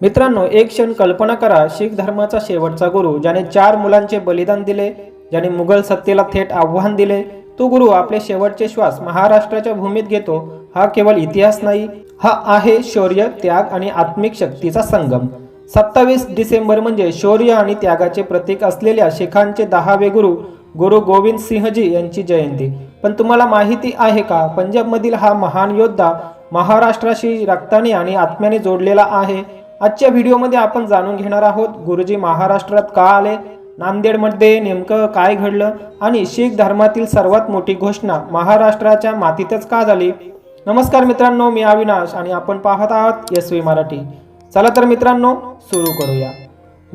मित्रांनो एक क्षण कल्पना करा शीख धर्माचा शेवटचा गुरु ज्याने चार मुलांचे बलिदान दिले ज्याने मुघल सत्तेला थेट आव्हान दिले तो गुरु आपले शेवटचे श्वास महाराष्ट्राच्या भूमीत घेतो. हा केवळ इतिहास नाही हा आहे शौर्य त्याग आणि आत्मिक शक्तीचा संगम. सत्तावीस डिसेंबर म्हणजे शौर्य आणि त्यागाचे प्रतीक असलेल्या शिखांचे दहावे गुरु गुरु गोविंद सिंहजी यांची जयंती. पण तुम्हाला माहिती आहे का पंजाबमधील हा महान योद्धा महाराष्ट्राशी रक्ताने आणि आत्म्याने जोडलेला आहे. आजच्या व्हिडिओमध्ये आपण जाणून घेणार आहोत गुरुजी महाराष्ट्रात का आले? नांदेडमध्ये नेमकं काय घडलं? आणि शीख धर्मातील सर्वात मोठी घोषणा महाराष्ट्राच्या मातीतच का झाली? नमस्कार मित्रांनो मी अविनाश आणि आपण पाहत आहात एस व्ही मराठी. चला तर मित्रांनो सुरू करूया.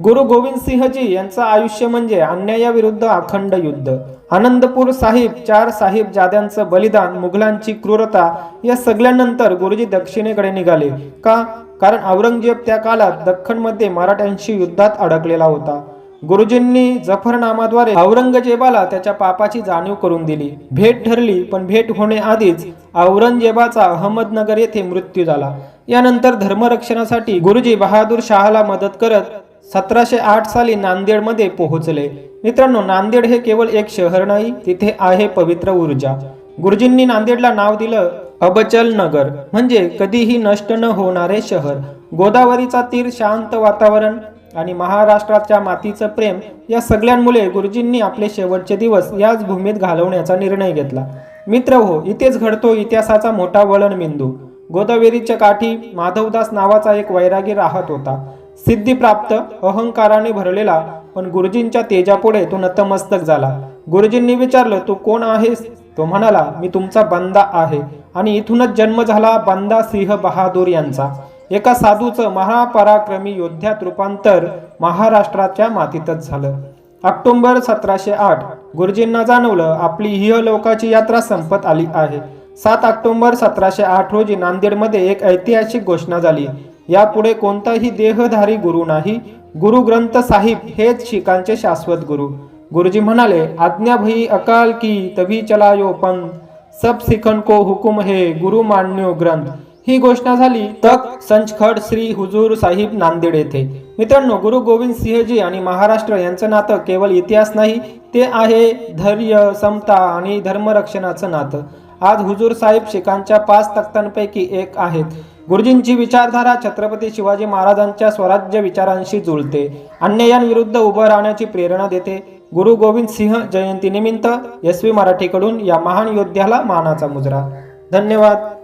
गुरु गोविंद सिंहजी यांचं आयुष्य म्हणजे अन्यायाविरुद्ध अखंड युद्ध. आनंदपूर साहिब चार साहिब जाद्यांचं बलिदान मुघलांची क्रूरता या सगळ्यानंतर गुरुजी दक्षिणेकडे निघाले. का? कारण औरंगजेब त्या काळात दख्खनमध्ये मराठ्यांशी युद्धात अडकलेला होता. गुरुजींनी जफरनामाद्वारे औरंगजेबाला त्याच्या पापाची जाणीव करून दिली. भेट ठरली पण भेट होण्याआधीच औरंगजेबाचा अहमदनगर येथे मृत्यू झाला. यानंतर धर्मरक्षणासाठी गुरुजी बहादूर शहाला मदत करत सतराशे आठ साली नांदेडमध्ये पोहोचले. मित्रांनो नांदेड हे केवळ एक शहर नाही तिथे आहे पवित्र ऊर्जा. गुरुजींनी नांदेडला नाव दिलं अबचल नगर. म्हणजे कधीही नष्ट न होणारे शहर. गोदावरीचा तीर शांत वातावरण आणि महाराष्ट्राच्या मातीचं प्रेम या सगळ्यांमुळे गुरुजींनी आपले शेवटचे दिवस याच भूमीत घालवण्याचा निर्णय घेतला. मित्र हो इथेच घडतो इतिहासाचा मोठा वळण बिंदू गोदावरीच्या काठी माधवदास नावाचा एक वैरागी राहत होता. सिद्धिप्राप्त अहंकाराने भरलेला पण गुरुजींच्या तेजापुढे तो नतमस्तक झाला. गुरुजींनी विचारलं तू कोण आहेस? तो म्हणाला मी तुमचा बंदा आहे. आणि इथूनच जन्म झाला बंदा सिंह बहादूर यांचा. एका साधूचं महापराक्रमी योद्ध्यात रूपांतर महाराष्ट्राच्या मातीतच झालं. ऑक्टोबर सतराशे आठ गुरुजींना जाणवलं आपली इहलोकाची यात्रा संपत आली आहे. सात ऑक्टोबर सतराशे आठ रोजी नांदेडमध्ये एक ऐतिहासिक घोषणा झाली. यापुढे कोणताही देहधारी गुरु नाही. गुरु ग्रंथ साहिब हेच शिखांचे शाश्वत गुरु. गुरुजी म्हणाले आज्ञा भई अकाल की तभी चलायो पंथ सब सिखन को हुकुम हे गुरु मान्यो ग्रंथ। ही घोषणा झाली तक संचखड श्री हुजूर साहिब नांदेड येथे। मित्रांनो गुरु गोविंद सिंहजी आणि महाराष्ट्र यांचं नातं केवळ इतिहास नाही ते आहे धैर्य समता आणि धर्मरक्षणाचं नातं. आज हुजूर साहेब शिखांच्या पाच तख्तांपैकी एक आहेत. गुरुजींची विचारधारा छत्रपती शिवाजी महाराजांच्या स्वराज्य विचारांशी जुळते. अन्यायांविरुद्ध उभं राहण्याची प्रेरणा देते. गुरु गोविंद सिंह जयंतीनिमित्त यशवी मराठीकडून या महान योद्ध्याला मानाचा मुजरा. धन्यवाद.